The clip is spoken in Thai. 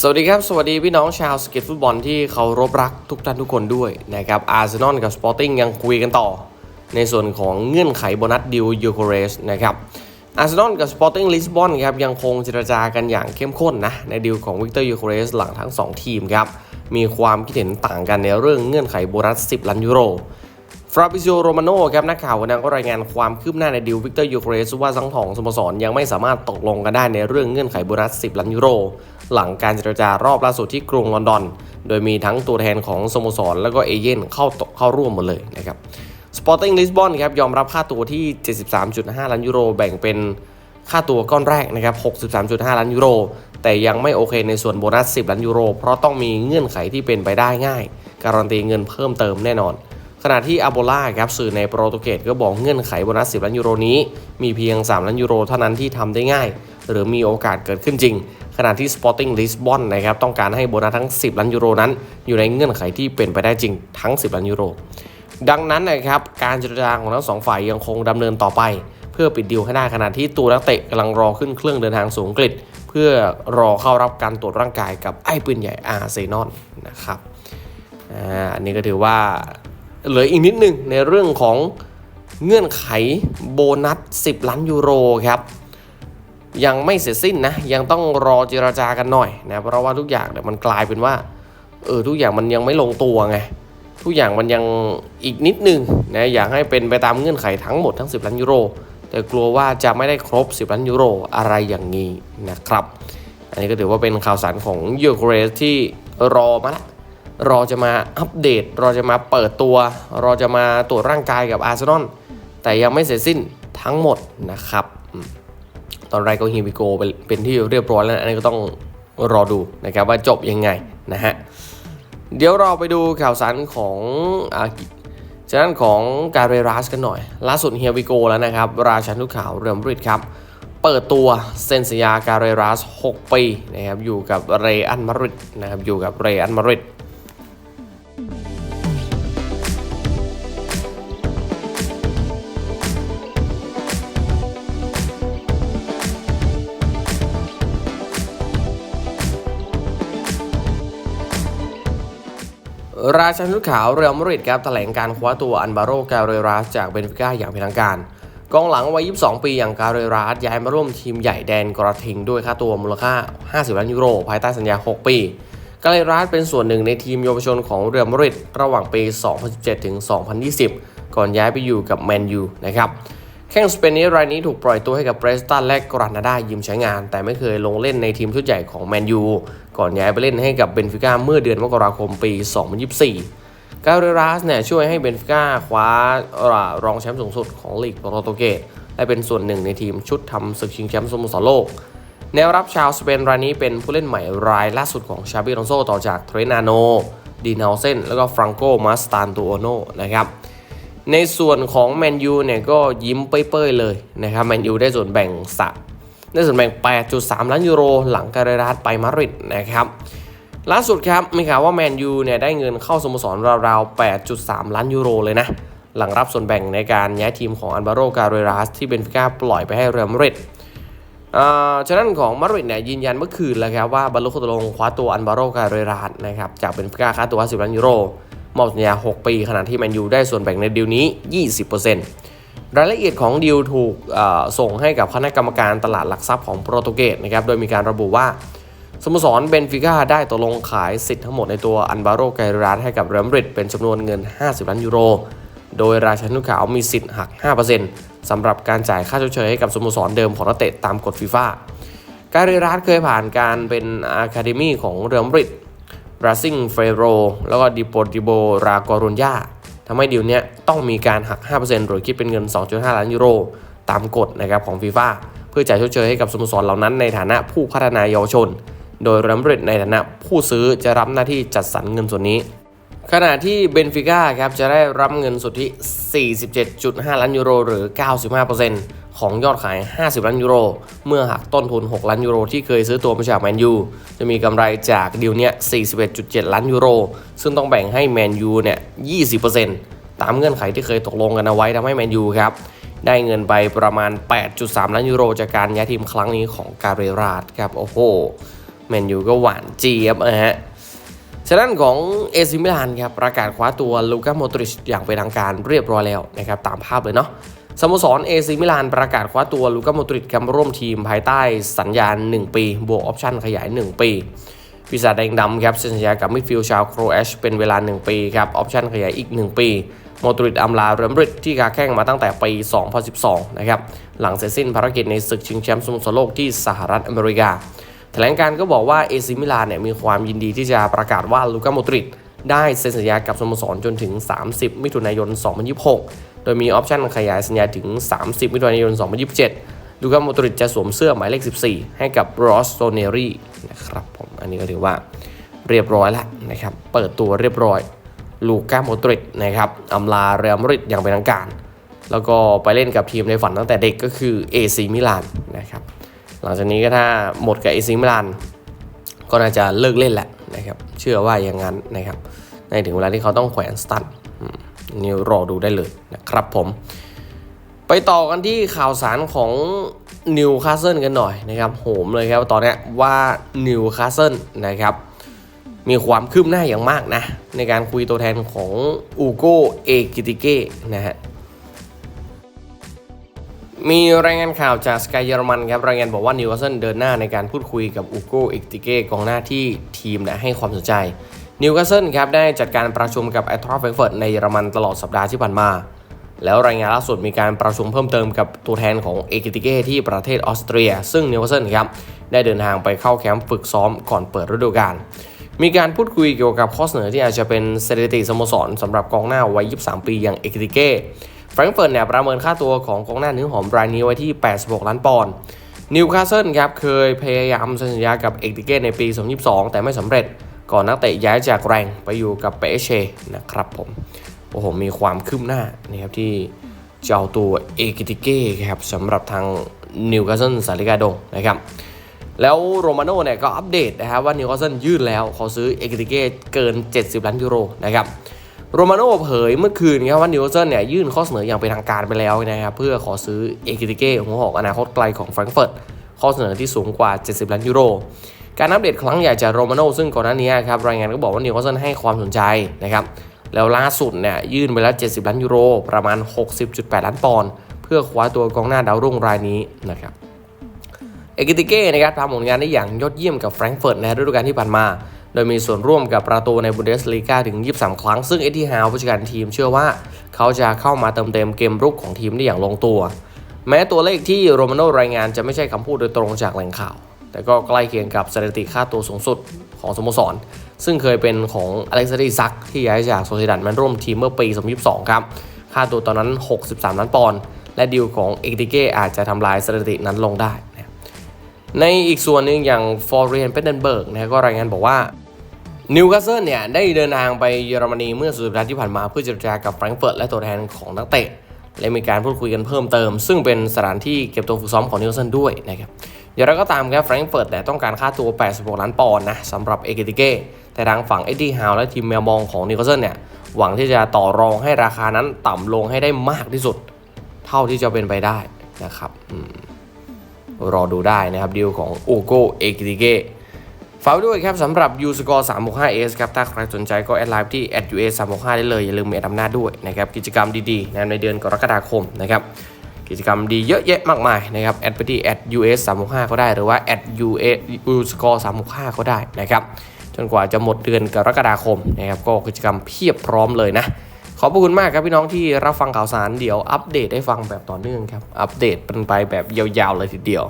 สวัสดีครับ สวัสดีพี่น้องชาวสเก็ตฟุตบอลที่เคารพรักทุกท่านทุกคนด้วยนะครับอาร์เซนอลกับสปอร์ติ้งยังคุยกันต่อ ในส่วนของเงื่อนไขโบนัสดิวยูโคเรสนะครับอาร์เซนอลกับสปอร์ติ้งลิสบอนครับยังคงเจรจากันอย่างเข้มข้นนะในดิวของวิกเตอร์ยูโคเรสหลังทั้ง 2 ทีมครับมีความคิดเห็นต่างกันในเรื่องเงื่อนไขโบนัส 10 ล้านยูโรฟราบิซิโอโรมาโนครับนักข่าวคนนั้นก็รายงานความคืบหน้าในดิววิกเตอร์ยูเครสว่าทั้งสองสโมสรยังไม่สามารถตกลงกันได้ในเรื่องเงื่อนไขโบนัส 10 ล้านยูโร หลังการเจรจารอบล่าสุดที่กรุงลอนดอน โดยมีทั้งตัวแทนของสโมสร แล้วก็เอเย่นเข้าเข้าร่วมหมดเลยนะครับสปอร์ติ้งลิสบอนครับยอมรับค่าตัวที่ 73.5 ล้านยูโรแบ่งเป็นค่าตัวก้อนแรกนะครับ 63.5 ล้านยูโร แต่ยังไม่โอเคในส่วนโบนัส 10 ล้านยูโร เพราะต้องมีเงื่อนไขที่เป็นไปได้ง่าย การันตีเงินเพิ่มเติมแน่นอน ขณะที่อาโบล่าครับสื่อในโปรตุเกสก็บอกเงื่อนไขโบนัส 10 ล้านยูโรนี้ มีเพียง 3 ล้านยูโรเท่านั้นที่ทำได้ง่าย หรือมีโอกาสเกิดขึ้นจริง ขณะที่ Sporting Lisbon นะครับต้องการให้โบนัสทั้ง 10 ล้านยูโรนั้น อยู่ในเงื่อนไขที่เป็นไปได้จริงทั้ง 10 ล้านยูโร ดังนั้นนะครับการเจรจาของทั้งสองฝ่ายยังคงดำเนินต่อไป เพื่อปิดดีลให้ได้ขณะที่ตัวนักเตะกำลังรอขึ้นเครื่องเดินทางสู่อังกฤษ เพื่อรอเข้ารับการตรวจร่างกายกับไอ้ปืนใหญ่อาร์เซนอลนะครับอันนี้ก็ถือว่าเหลืออีกนิดนึงในเรื่องของเงื่อนไขโบนัส 10 ล้านยูโรครับ ยังไม่เสร็จสิ้นนะ ยังต้องรอเจราจากันหน่อยนะเพราะว่าทุกอย่างเนี่ยมันกลายเป็นว่าเออทุกอย่างมันยังไม่ลงตัวไงทุกอย่างมันยังอีกนิดนึงนะอยากให้เป็นไปตามเงื่อนไขทั้งหมดทั้ง 10 ล้านยูโร แต่กลัวว่าจะไม่ได้ครบ 10 ล้านยูโรอะไรอย่างนี้นะครับ อันนี้ก็ถือว่าเป็นข่าวสารของยูโครสที่รอมาละรอจะมาอัปเดต รอจะมาเปิดตัว รอจะมาตรวจร่างกายกับอาร์เซนอลแต่ยังไม่เสร็จสิ้นทั้งหมดนะครับ อืมตอนแรกก็ฮิวิโกเป็นเป็นที่เรียบร้อยแล้ว อันนี้ก็ต้องรอดูนะครับว่าจบยังไงนะฮะ เดี๋ยวเราไปดูข่าวสารของอาจากนั้นของการเรรัสกันหน่อย ล่าสุดเฮียวิโกแล้วนะครับ ราชันทุกข่าวเรืองบริดครับ เปิดตัวเซ็นสัญญาการเรรัส 6 ปีนะครับอยู่กับเรอันมาริดนะครับอยู่กับเรอันมาริด ราชันชุดขาวเรอัลมาดริดครับแถลงการคว้าตัวอันบาโรกาเรรัสจากเบนฟิก้าอย่างเป็นทางการกองหลังวัย 22 ปี อย่างกาเรรัสย้ายมาร่วมทีมใหญ่แดนกระทิงด้วยค่าตัวมูลค่า 50 ล้านยูโร ภายใต้สัญญา 6 ปี กาเรรัสเป็นส่วนหนึ่งในทีมเยาวชนของเรอัลมาดริดระหว่างปี 2017 ถึง 2020 ก่อนย้ายไปอยู่กับแมนยูนะครับ แข้งสเปนนี้รายนี้ถูกปล่อยตัวให้กับเบรสตันและกรานาดายิมใช้งาน แต่ไม่เคยลงเล่นในทีมชุดใหญ่ของแมนยู ก่อนย้ายไปเล่นให้กับเบนฟิก้าเมื่อเดือนมกราคมปี 2024 กาเรรัสเนี่ยช่วยให้เบนฟิก้าคว้ารองแชมป์สูงสุดของลีกโปรตุเกสและเป็นส่วนหนึ่งในทีมชุดทำศึกชิงแชมป์สโมสรโลก แนวรับชาวสเปนรายนี้เป็นผู้เล่นใหม่รายล่าสุดของชาบิลอนโซต่อจากเทรนาโนดีนาเซนแล้วก็ฟรังโกมาสตานตูโอโนนะครับในส่วนของแมนยูเนี่ยก็ยิ้มเป้ยๆเลยนะครับแมนยูได้ส่วนแบ่งสัก ได้ส่วนแบ่ง 8.3 ล้านยูโร หลังการเรรัสไปมาดริดนะครับล่าสุดครับมีข่าวว่าแมนยูเนี่ยได้เงินเข้าสโมสรราวๆ 8.3 ล้านยูโรเลยนะ หลังรับส่วนแบ่งในการย้ายทีมของอันบาโรการเรรัสที่เบนฟิก้าปล่อยไปให้เรอัลมาดริดอ่าฉะนั้นของมาดริดเนี่ยยืนยันเมื่อคืนแล้วครับว่าบรรลุข้อตกลงคว้าตัวอันบาโรกาเรรานนะครับจากเบนฟิก้าค่าตัว10ล้านยูโรมอบสัญญา 6 ปี ขณะที่แมนยูได้ส่วนแบ่งในดีลนี้ 20% รายละเอียดของดีลถูกส่งให้กับคณะกรรมการตลาดหลักทรัพย์ของโปรตุเกสนะครับ โดยมีการระบุว่า สโมสรเบนฟิก้าได้ตกลงขายสิทธิ์ทั้งหมดในตัวอันบาโรไกรานให้กับเรอัลมาดริดเป็นจำนวนเงิน 50 ล้านยูโร โดยราชันนุขาวมีสิทธิ์หัก 5%สำหรับการจ่ายค่าชดเชยให้กับสโมสรเดิมของนักเตะตามกฎฟีฟ่าการเรรัสเคยผ่านการเป็นอะคาเดมีของเรอัลมาดริดราซิงเฟโรแล้วก็ดิโปติโบรากอรุญญา ทำให้ดีลนี้ต้องมีการหัก 5%หรือคิดเป็นเงิน 2.5 ล้านยูโร ตามกฎนะครับของฟีฟ่าเพื่อจ่ายชดเชยให้กับสโมสรเหล่านั้นในฐานะผู้พัฒนาเยาวชน โดยรัมเบรดในฐานะผู้ซื้อจะรับหน้าที่จัดสรรเงินส่วนนี้ ขณะที่เบนฟิก้าครับจะได้รับเงินสุทธิ 47.5 ล้านยูโรหรือ 95% ของยอดขาย 50 ล้านยูโร เมื่อหักต้นทุน 6 ล้านยูโรที่เคยซื้อตัวมาจากแมนยู จะมีกำไรจากดีลเนี้ย 41.7 ล้านยูโร ซึ่งต้องแบ่งให้แมนยูเนี่ย 20%ตามเงื่อนไขที่เคยตกลงกันเอาไว้ทำให้แมนยูครับ ได้เงินไปประมาณ 8.3 ล้านยูโร จากการย้ายทีมครั้งนี้ของการเรราดครับ โอ้โห แมนยูก็หวานเจี๊ยบนะฮะฉะนั้นของเอซิมิลานครับประกาศคว้าตัวลูก้าโมดริชอย่างเป็นทางการเรียบร้อยแล้วนะครับตามภาพเลยเนาะ สโมสรเอซิมิลานประกาศคว้าตัวลูก้าโมดริชครับมาร่วมทีมภายใต้สัญญาณ1ปี บวกออปชั่นขยาย 1 ปีปีศาจแดงดำครับเซ็นสัญญากับมิดฟิลด์ชาวโครเอชเป็นเวลา 1 ปีครับออปชั่นขยายอีก 1 ปีโมดริชอำลาเรมาดริดที่กาแข่งมาตั้งแต่ปี 2012 นะครับ หลังเสร็จสิ้นภารกิจในศึกชิงแชมป์สโมสรโลกที่สหรัฐอเมริกา แถลงการก็บอกว่าเอซิมิลานเนี่ยมีความยินดีที่จะประกาศว่าลูก้าโมดริดได้เซ็นสัญญากับสโมสรจนถึง 30 มิถุนายน 2026 โดยมีออปชั่นขยายสัญญาถึง 30 มิถุนายน 2027ลูกาโมดริดจะสวมเสื้อหมายเลข 14 ให้กับรอสโตเนรีนะครับผมอันนี้ก็ถือว่าเรียบร้อยแล้วนะครับ เปิดตัวเรียบร้อย ลูก้าโมดริดนะครับอำลาเรอัลมาดริดอย่างเป็นทางการ แล้วก็ไปเล่นกับทีมในฝันตั้งแต่เด็กก็คือเอซีมิลานนะครับหลังจากนี้ก็ถ้าหมดกับเอซิมิลานก็น่าจะเลิกเล่นแหละนะครับ เชื่อว่าอย่างนั้นนะครับ ในถึงเวลาที่เขาต้องแขวนสตัน นี่รอดูได้เลยนะครับผมไปต่อกันที่ข่าวสารของนิวคาสเซิลกันหน่อยนะครับโหมเลยครับตอนนี้ว่านิวคาสเซิลนะครับมีความคืบหน้าอย่างมากนะ ในการคุยตัวแทนของอูโกเอกิติเก้นะฮะมีรายงานข่าวจากสกายเยอรมันครับรายงานบอกว่านิวคาสเซิลเดินหน้าในการพูดคุยกับอูโกเอกติเก้กองหน้าที่ทีมนะให้ความสนใจ นิวคาสเซิลครับได้จัดการประชุมกับไอทรอฟเฟงเฟิร์ตในเยอรมันตลอดสัปดาห์ที่ผ่านมา แล้วรายงานล่าสุดมีการประชุมเพิ่มเติมกับตัวแทนของเอกิติเก้ที่ประเทศออสเตรีย ซึ่งนิวคาสเซิลครับได้เดินทางไปเข้าแคมป์ฝึกซ้อมก่อนเปิดฤดูกาลมีการพูดคุยเกี่ยวกับข้อเสนอที่อาจจะเป็นสถิติสโมสรสำหรับกองหน้าวัย 23 ปีอย่างเอกิติเก้แฟรงก์เฟิร์ตเนี่ยประเมินค่าตัวของกองหน้าเนื้อหอมรายนี้ไว้ที่ 86 ล้านปอนด์นิวคาสเซิลครับเคยพยายามเซ็นสัญญากับเอกิติเก้ในปี 2022 แต่ไม่สำเร็จ ก่อนนักเตะย้ายจากแรงไปอยู่กับเปเชนะครับผมโอ้โหมีความคืบหน้านะครับที่เจะเอาตัวเอกิติเก้ครับสำหรับทางนิวคาสเซิลสาริกาโดงนะครับแล้วโรมาโน่เนี่ยก็อัปเดตนะครับว่านิวคาสเซิลยื่นแล้วขอซื้อเอกิติเก้เกิน 70 ล้านยูโรนะครับโรมาโน่เผยเมื่อคืนครับว่านิวคาสเซิลเนี่ยยื่นข้อเสนออย่างเป็นทางการไปแล้วนะครับเพื่อขอซื้อเอกิติเก้หัวหอกอนาคตไกลของแฟรงก์เฟิร์ตข้อเสนอที่สูงกว่า 70 ล้านยูโร การอัปเดตครั้งใหญ่จากโรมาโน่ซึ่งก่อนหน้านี้ครับรายงานก็บอกว่านิวคาสเซิลให้ความสนใจนะครับแล้วล่าสุดเนี่ยยื่นไปแล้ว 70 ล้านยูโร ประมาณ 60.8 ล้านปอนด์เพื่อคว้าตัวกองหน้าดาวรุ่งรายนี้นะครับเอกิติเก้นะครับทำผลงานได้อย่างยอดเยี่ยมกับแฟรงก์เฟิร์ตในฤดูกาลที่ผ่านมา โดยมีส่วนร่วมกับประตูในบุนเดสลีกาถึง 23 ครั้ง ซึ่งเอ็ดดี้ฮาวผู้จัดการทีมเชื่อว่าเขาจะเข้ามาเติมเต็มเกมรุกของทีมได้อย่างลงตัว แม้ตัวเลขที่โรมาโนรายงานจะไม่ใช่คำพูดโดยตรงจากแหล่งข่าว แต่ก็ใกล้เคียงกับสถิติค่าตัวสูงสุดของสโมสร ซึ่งเคยเป็นของอเล็กซานดรีซักที่ย้ายจากโซซิดันมาร่วมทีมเมื่อปี 2022 ครับ ค่าตัวตอนนั้น 63 ล้านปอนด์ และดีลของเอกติเก้อาจจะทำลายสถิตินั้นลงได้นะในอีกส่วนหนึ่งอย่างฟอร์เรียนเปนเดนเบิร์กนะก็รายงานบอกว่านิวคาสเซิลเนี่ยได้เดินทางไปเยอรมนีเมื่อสุดสัปดาห์ที่ผ่านมาเพื่อเจรจากับแฟรงก์เฟิร์ตและตัวแทนของนักเตะ และมีการพูดคุยกันเพิ่มเติม ซึ่งเป็นสถานที่เก็บตัวฝึกซ้อมของนิวคาสเซิลด้วยนะครับ อย่างไรก็ตามครับแฟรงก์เฟิร์ตเนี่ต้องการค่าตัว 86 ล้านปอนด์นะสำหรับเอเกติเก้แต่ทางฝั่งเอ็ดดี้ฮาวและทีมแมวมองของนิวคาสเซิลเนี่ยหวังที่จะต่อรองให้ราคานั้นต่ำลงให้ได้มากที่สุด เท่าที่จะเป็นไปได้นะครับอรอดูได้นะครับดีลของโอโกเอกิติเกฝากไว้ด้วยครับสำหรับ u s c o r e 365s ครับ ถ้าใครสนใจก็แอดไลน์ที่ @us 365ได้เลย อย่าลืมมีแอดอำน้าด้วยนะครับ กิจกรรมดีๆนะในเดือนกรกฎาคมนะครับ กิจกรรมดีเยอะแยะมากมายนะครับแอดไปที่ @us 365ก็ได้หรือว่า @us u s score 365ก็ได้นะครับจนกว่าจะหมดเดือนกรกฎาคมนะครับก็กิจกรรมเพียบพร้อมเลยนะ ขอบคุณมากครับพี่น้องที่รับฟังข่าวสารเดี๋ยวอัปเดตให้ฟังแบบต่อเนื่องครับ อัปเดตเป็นไปแบบยาวๆเลยทีเดียว